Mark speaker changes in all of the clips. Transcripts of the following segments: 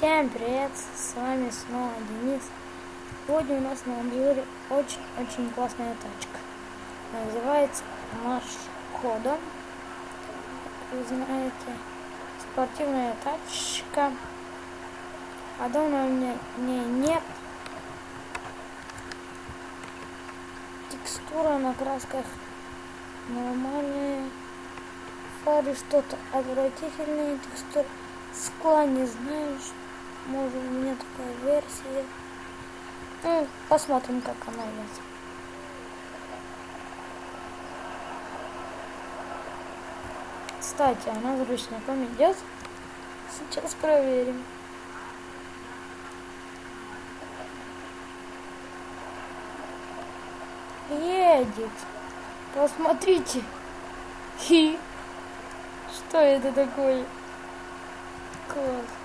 Speaker 1: Всем привет, с вами снова Денис. Сегодня у нас на обзоре очень-очень классная тачка. Называется наш Кода. Вы знаете, спортивная тачка. А давно у меня не нет. Текстура на красках нормальная. Фары что-то отвратительные текстуры. Скла не знаю, может у меня такая версия. Ну, посмотрим, как она есть. Кстати, она с ручником идет. Сейчас проверим. Едет. Посмотрите. Хи. Что это такое? Класс.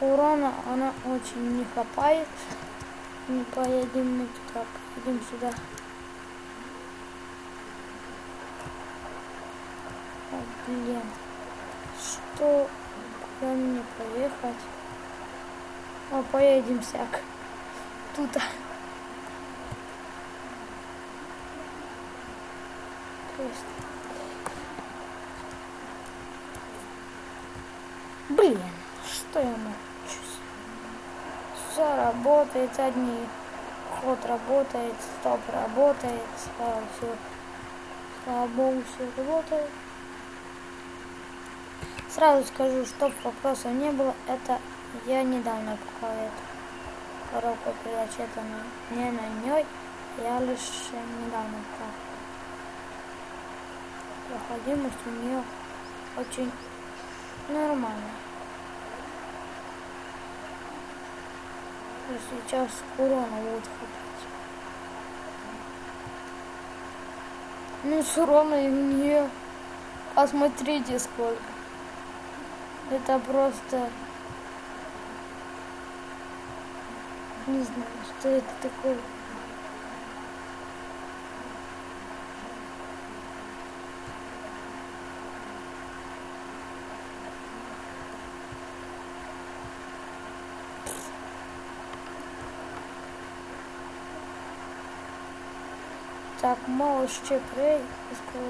Speaker 1: Урона она очень не хапает. Не поедем мы туда, поедем сюда. О, блин. Что? Куда мне поехать? О, поедем всяк. Тут. Просто. Блин, что я мучусь? Все работает, задний ход работает, стоп работает, слава все, слава богу, все работает. Сразу скажу, чтоб вопросов не было, это я недавно покупала эту коробку передач, это не на ней, я лишь недавно покупала проходимость у нее очень нормальная. И сейчас урона будет хватать. Ну, с уроной у нее, посмотрите сколько. Это просто... Не знаю, что это такое. Так, мало ще прей скоро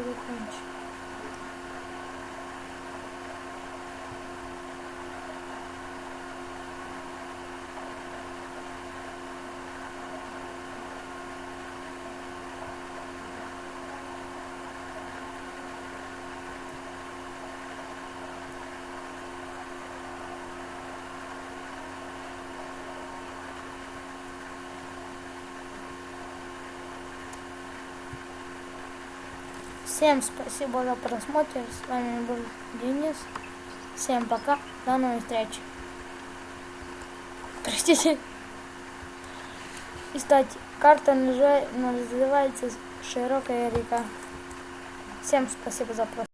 Speaker 1: Всем спасибо за просмотр. С вами был Денис. Всем пока. До новых встреч. Простите. И, кстати, карта называется «Широкая река». Всем спасибо за просмотр.